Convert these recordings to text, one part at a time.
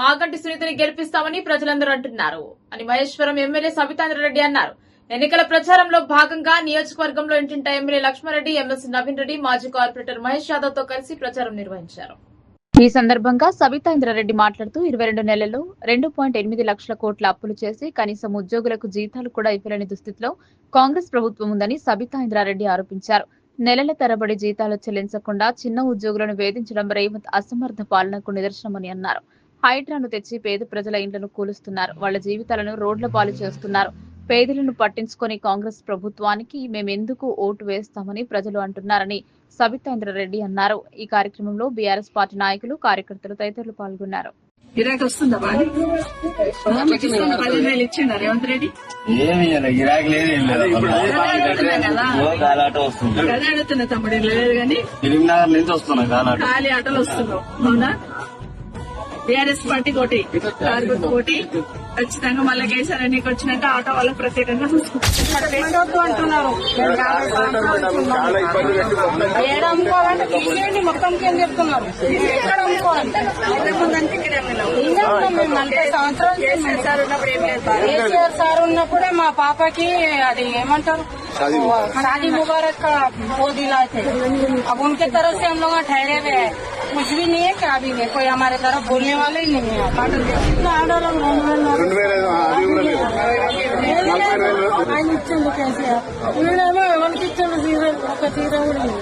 మాగంటి సునీతని గెలిపిస్తామని ప్రజలందరూ అంటున్నారు. అని మహేశ్వరం ఎమ్మెల్యే సబితాంద్రరెడ్డి అన్నారు. ఎన్నికల ప్రచారంలో భాగంగా నియోజకవర్గంలో ఇంటింట ఎమ్మెల్యే లక్ష్మారెడ్డి ఎమ్మెల్సీ నవీన్ రెడ్డి మాజీ కార్పొరేటర్ మహేష్ యాదవ్తో కలిసి ప్రచారం నిర్వహించారు. ఈ సందర్భంగా సబితాంద్రారెడ్డి మాట్లాడుతూ ఇరవై రెండు నెలల్లో రెండు పాయింట్ ఎనిమిది లక్షల కోట్ల అప్పులు చేసి కనీసం ఉద్యోగులకు జీతాలు కూడా ఇవ్వలేని దుస్థితిలో కాంగ్రెస్ ప్రభుత్వం ఉందని సబితాంద్రారెడ్డి ఆరోపించారు. నెలల తరబడి జీతాలు చెల్లించకుండా చిన్న ఉద్యోగులను వేధించడం రేవంత్ అసమర్థ పాలనకు నిదర్శనమని అన్నారు. హైడ్రాను తెచ్చి పేద ప్రజల ఇండ్లను కూలుస్తున్నారు. వాళ్ళ జీవితాలను రోడ్ల పాలు చేస్తున్నారు. పేదలను పట్టించుకొని కాంగ్రెస్ ప్రభుత్వానికి మేమెందుకు ఓటు వేస్తామని ప్రజలు అంటున్నారని సబితాంద్రారెడ్డి అన్నారు. ఈ కార్యక్రమంలో బీఆర్ఎస్ పార్టీ నాయకులు కార్యకర్తలు తదితరులు పాల్గొన్నారు. గిరాకీ వస్తుందా బాగా మీకు ఇస్తున్న పదిహేను వేలు ఇచ్చిండ రేవంత్ రెడ్డి? ఏమి ఇయ్యాలి గిరాకీ లేదు ఏం లేదు అడుగుతున్నా కదా. ఓ కాలాట వస్తుంది. అదే అడుగుతున్నా తమ్ముడు ఇలా లేదు కానీ ఫిలింనగర్ నుంచి వస్తున్నా కాలాట. ఖాళీ ఆటోలు వస్తున్నావు అవునా? బీఆర్ఎస్ పార్టీ కోటి కార్మిక కోటి ఖచ్చితంగా మళ్ళీ కేసీఆర్ ఎన్నిక వచ్చినాక ఆటో వాళ్ళకి ప్రత్యేకంగా చూసుకుంటారు అంటున్నారు ఏడ అమ్ముకోవాలంటే తీసేయండి మొత్తం కింద చెప్తున్నారు ఎక్కడ అమ్ముకోవాలి ఇంతకుముందంటే ఇక్కడ ఎమ్మెల్యే ఇంకా ఉన్నాం మేము నలభై సంవత్సరాలు కేసీఆర్ సార్ ఉన్నప్పుడు ఏం లేదు బాగా. కేసీఆర్ సార్ ఉన్నప్పుడే మా పాపకి అది ఏమంటారు शादी मुबारक का वो दिलाए थे अब उनके तरफ से हम लोग ठहरे हुए हैं कुछ भी नहीं है क्या भी नहीं कोई हमारे तरफ बोलने वाले ही नहीं है ఆడవాళ్ళం రెండు వేల ఆయన ఇచ్చిండు కేసీఆర్ వీడేమో ఎవరికి ఇచ్చిండు సీరియల్ ఒక సీరియల్ కూడా లేదు.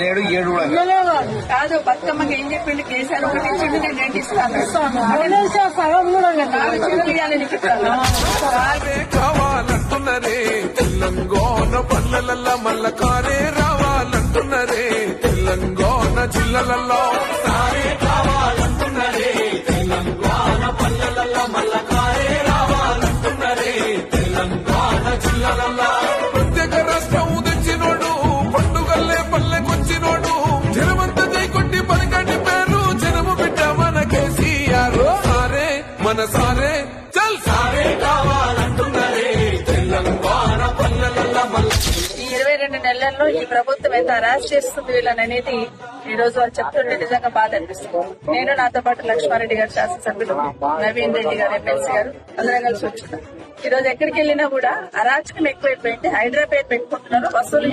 ఏడు ఏడు కూడా ఇవ్వలేదు. కాదు బతుకమ్మకి ఏం చెప్పిండు కేసీఆర్ ఒకటి ఇచ్చిండు నేను రెండు ఇస్తాను వదిలేసా సగం కూడా లేదు. నాలుగు చీరలు ఇవ్వాలి నీకు ఇస్తాను కావాలంటున్నరే తెలంగాణ పల్లెలల్ల మల్ల కారే రావాలంటున్నరే తెలంగాణ జిల్లలలో. సారే కావాలంటున్నరే తెలంగాణ పల్లెలల్ల మల్ల కారే రావాలంటున్నరే తెలంగాణ జిల్లలలో ప్రత్యేక రాష్ట్రం తెచ్చినోడు పండుగల్లే పల్లెకొచ్చినోడు జనమంత కొట్టి పలకటి పేరు జనము బిడ్డ మన కేసీఆర్. సారే మన సారే చల్. సారే కావాలంటున్నరే తెలంగాణ నెలల్లో ఈ ప్రభుత్వం ఎంత అరాస్ చేస్తుంది వీళ్ళని అనేది ఈ రోజు వాళ్ళు చెప్తుంటే నిజంగా బాధ అనిపిస్తుంది. నేను నాతో పాటు లక్ష్మారెడ్డి గారు శాసనసభ్యులు నవీన్ రెడ్డి గారు ఎమ్మెల్సీ గారు అందరం కలిసి వచ్చినాం ఈ రోజు ఎక్కడికి వెళ్ళినా కూడా అరాచకం ఎక్కువైపోయింది. హైదరాబాద్ పెట్టుకుంటున్నారు వసూలు